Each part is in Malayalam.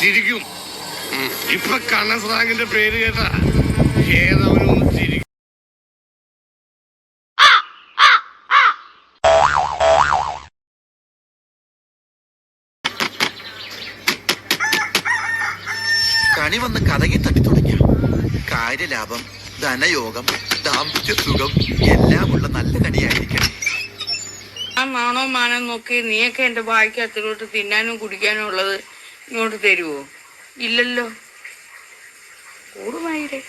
ചിരിക്കും. ഇപ്പൊ കണ്ണൻ സ്രാങ്കിന്റെ പേര് കേട്ടാ ഏതവനും ചിരിക്കും കണി വന്ന് കഥകി തട്ടി തുടങ്ങിയ. കാര്യലാഭം ധനയോഗം ദാമ്പത്യ സുഖം എല്ലാമുള്ള നല്ല കണിയായിരിക്കണം. ആ നാണോ മാനം നോക്കി നീയൊക്കെ എന്റെ ഭാഗ്യത്തിലോട്ട് തിന്നാനും കുടിക്കാനും ഉള്ളത്. ഇങ്ങോട്ട് തരുവോ? ഇല്ലല്ലോ. കൂടുമായിരേ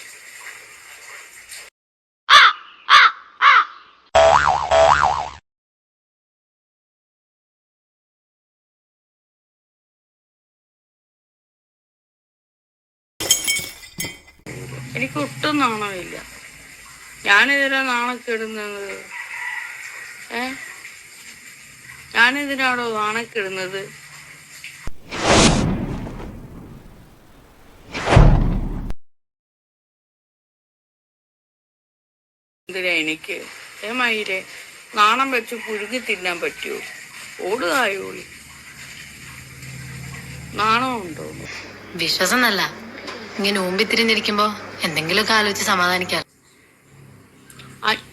എനിക്ക് ഒട്ടും നാണമില്ല. ഞാനിതിനാ നാണക്കിടുന്നത് ഏ? ഞാനിതിനാണോ നാണക്കിടുന്നത് എന്തിനാ എനിക്ക്? ഏ മയിരെ നാണം വെച്ച് പുഴുങ്ങി തിന്നാൻ പറ്റുമോ ഓടുകായോളി നാണമുണ്ടോ? വിശ്വാസം നല്ല ഇങ്ങനെ ഊമ്പിത്തിരിഞ്ഞിരിക്കുമ്പോ എന്തെങ്കിലുമൊക്കെ ആലോചിച്ച് സമാധാനിക്കാം.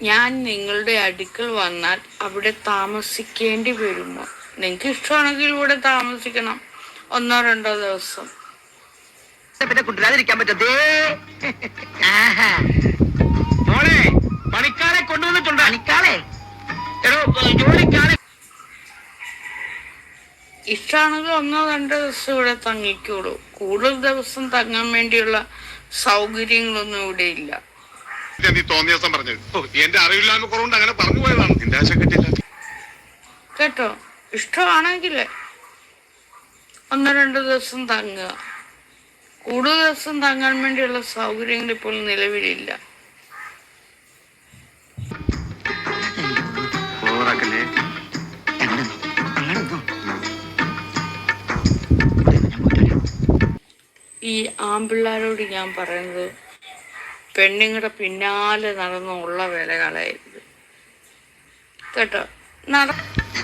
ഞാൻ നിങ്ങളുടെ അടുക്കൽ വന്നാൽ അവിടെ താമസിക്കേണ്ടി വരുമോ? നിങ്ങൾക്ക് ഇഷ്ടമാണെങ്കിൽ ഇവിടെ താമസിക്കണം. ഒന്നോ രണ്ടോ ദിവസം. പിന്നെ കുട്ടിരാതിരിക്കാൻ പറ്റത്തേ പണിക്കാരെ കൊണ്ടുവന്നിട്ടുണ്ട്. പണിക്കാളെ എടോ ജോലിക്കാരെ ഇഷ്ടമാണെങ്കിൽ ഒന്നോ രണ്ടോ ദിവസം ഇവിടെ തങ്ങിക്കോളൂ കൂടുതൽ ദിവസം തങ്ങാൻ വേണ്ടിയുള്ള സൗകര്യങ്ങളൊന്നും ഇവിടെ ഇല്ല. നീ തോന്നിയ ദിവസം പറഞ്ഞത്. എന്റെ അറിവില്ലായ്മ കുറവുണ്ട് അങ്ങനെ പറഞ്ഞു പോയതാണ്. നിന്റെ ആശ കിട്ടില്ല കേട്ടോ ഇഷ്ടമാണെങ്കിൽ ഒന്നോ രണ്ടോ ദിവസം തങ്ങുക. കൂടുതൽ ദിവസം തങ്ങാൻ വേണ്ടിയുള്ള സൗകര്യങ്ങൾ ഇപ്പോൾ നിലവിലില്ല. ഈ ആമ്പിള്ളാരോട് ഞാൻ പറയുന്നത് പെണ്ണുങ്ങളുടെ പിന്നാലെ നടന്നുള്ള വേലകളായിരുന്നു കേട്ടോ? നട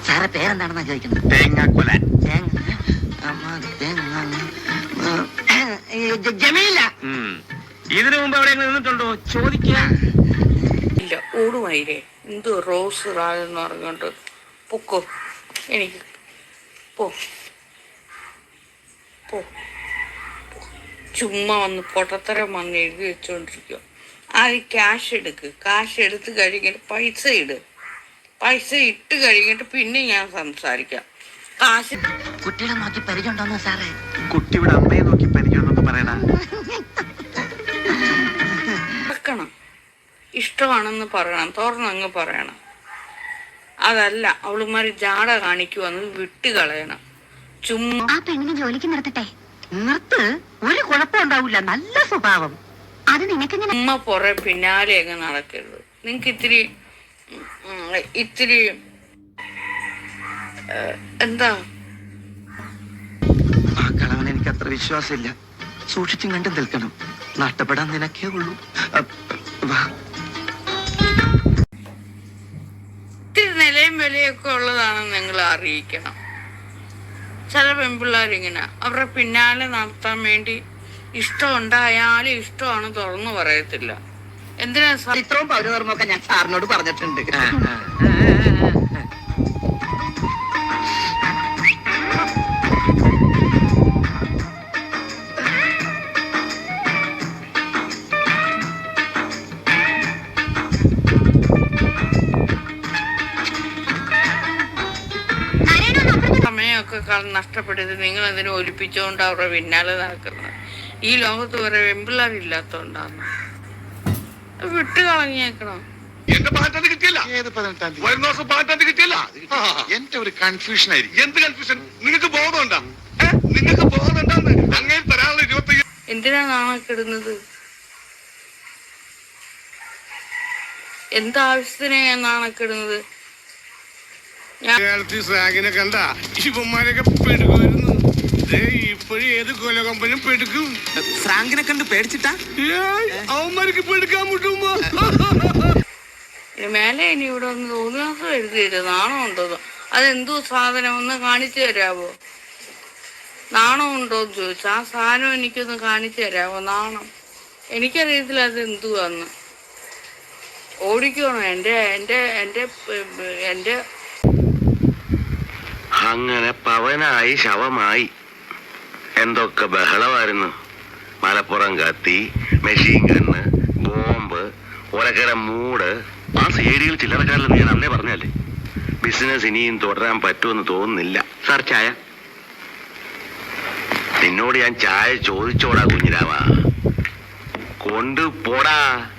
സാറെ പേരെന്താണെന്നാ ചോദിക്കുന്നത്? തേങ്ങാക്കൊല. തേങ്ങ അമ്മ, തേങ്ങ ഏ, ജ- ജമീല. ഇതിനു മുമ്പ് അവിടെ നിന്നിട്ടുണ്ടോ? ചോദിക്കാം. ഇല്ല ഓടുമായിരേ എന്ത് റോസ് റാഗെന്ന് പറഞ്ഞുകൊണ്ട് പൊക്കോ. എനിക്ക് പോ. പോ. ചുമ്മാ വന്ന് പൊട്ടത്തരം വന്ന് എഴുതി വെച്ചോണ്ടിരിക്കുക ആര് ക്യാഷ് എടുക്ക്? കാശ് എടുത്ത് കഴിഞ്ഞിട്ട് പൈസ ഇട്. പൈസ ഇട്ട് കഴിഞ്ഞിട്ട് പിന്നെ ഞാൻ സംസാരിക്കാം. കാശ് കുട്ടിയുടെ നോക്കി പരിചയമുണ്ടോന്നോ സാറേ? കുട്ടിയുടെ അമ്മയെ നോക്കി പരിചയം പറയണ. ഇഷ്ടമാണെന്ന് പറയണം. തുറന്നങ്ങ് പറയണം. അതല്ല അവളുമാര് ജാട കാണിക്കുവന്ന് വിട്ടുകളയണം. ചുമ്മാ ആ പെണ്ണിനെ ജോലിക്ക് നിർത്തട്ടെ. നിർത്ത് ഒരു കുഴപ്പം ഉണ്ടാവില്ല. നല്ല സ്വഭാവം. അത് നിനക്ക് അമ്മ പുറ പിന്നാലെ അങ്ങ് നടക്കരുത്. നിങ്ങക്ക് ഇത്തിരി ഇത്തിരി എന്താ? ആ കളവൻ എനിക്ക് അത്ര വിശ്വാസമില്ല. സൂക്ഷിച്ചും കണ്ടും നിൽക്കണം. നഷ്ടപ്പെടാൻ നിനക്കേ ഉള്ളൂ. വാ. ഇത്തിരി നിലയും വിലയൊക്കെ ഉള്ളതാണെന്ന് നിങ്ങൾ അറിയിക്കണം. ചില പെൺപിള്ളേരിങ്ങനെ. അവരുടെ പിന്നാലെ നടത്താൻ വേണ്ടി ഇഷ്ടം ഉണ്ടായാലും ഇഷ്ടമാണ് തുറന്നു പറയത്തില്ല. എന്തിനാ ഇത്രയും പൗരധർമ്മമൊക്കെ ഞാൻ സാറിനോട് പറഞ്ഞിട്ടുണ്ട്. സമയമൊക്കെ കാലം നഷ്ടപ്പെടുത്തി നിങ്ങൾ അതിനെ ഒലിപ്പിച്ചുകൊണ്ട് അവരുടെ പിന്നാലെ നടക്കുന്നത്? ഈ ലോകത്ത് വേറെ വെമ്പിള്ളാരില്ലാത്തോണ്ടാണ് വിട്ട് കളഞ്ഞേക്കണം. എന്റെ പാറ്റന്റ് കിട്ടിയില്ല? ഏത് പതിനെട്ടാം വരുന്ന വർഷം പാറ്റന്റ് കിട്ടിയില്ല? എന്റെ ഒരു കൺഫ്യൂഷൻ ആയിരിക്കും. എന്ത് കൺഫ്യൂഷൻ നിങ്ങൾക്ക് ബോധമുണ്ടാ നിങ്ങൾക്ക് ബോധമുണ്ടാന്ന് അങ്ങനെ തരാനുള്ള ഇരുപത്തി എന്തിനാ നാണക്കിടുന്നത്? എന്താവശ്യത്തിനാ ഞാൻ നാണക്കിടുന്നത്? ഞാൻ സ്രാഗിനെ കണ്ട ഇവന്മാരൊക്കെ പെടുക്കുമായിരുന്നു ഇപ്പോഴും ഏത് കൊല കമ്പനിയും പെടുക്കും. ഫ്രാങ്കിനെ കണ്ട് പേടിച്ചിട്ടാ? ഏയ്, അവന്മാർക്ക് പെടുക്കാൻ മുട്ടുമ്പോ മേലെ ഇനി ഇവിടെ ഒന്ന് തോന്നിയാസം എഴുതിയില്ല നാണം ഉണ്ടോ അതെന്തോ സാധനം ഒന്ന് കാണിച്ചു തരാവോ? നാണം ഉണ്ടോ എന്ന് ചോദിച്ചു. ആ സാധനം എനിക്കൊന്ന് കാണിച്ചു തരാവോ? നാണം. എനിക്കറിയത്തില്ല അത് എന്തുവാന്ന് ഓടിക്കണോ? എന്റെ എന്റെ എന്റെ എന്റെ അങ്ങനെ പവനായി ശവമായി. എന്തൊക്കെ ബഹളമായിരുന്നു. മലപ്പുറം കത്തി മെഷീൻ ഗണ്ണ് ബോംബ് ഒലക്കര മൂട്. ആ സേഡിയിൽ ചില്ലറക്കാരില്ലെന്ന് ഞാൻ അന്നേ പറഞ്ഞല്ലേ? ബിസിനസ് ഇനിയും തുടരാൻ പറ്റുമെന്ന് തോന്നുന്നില്ല. സാർ ചായ? നിന്നോട് ഞാൻ ചായ ചോദിച്ചോടാ കുഞ്ഞിരാമ. കൊണ്ടുപോടാ.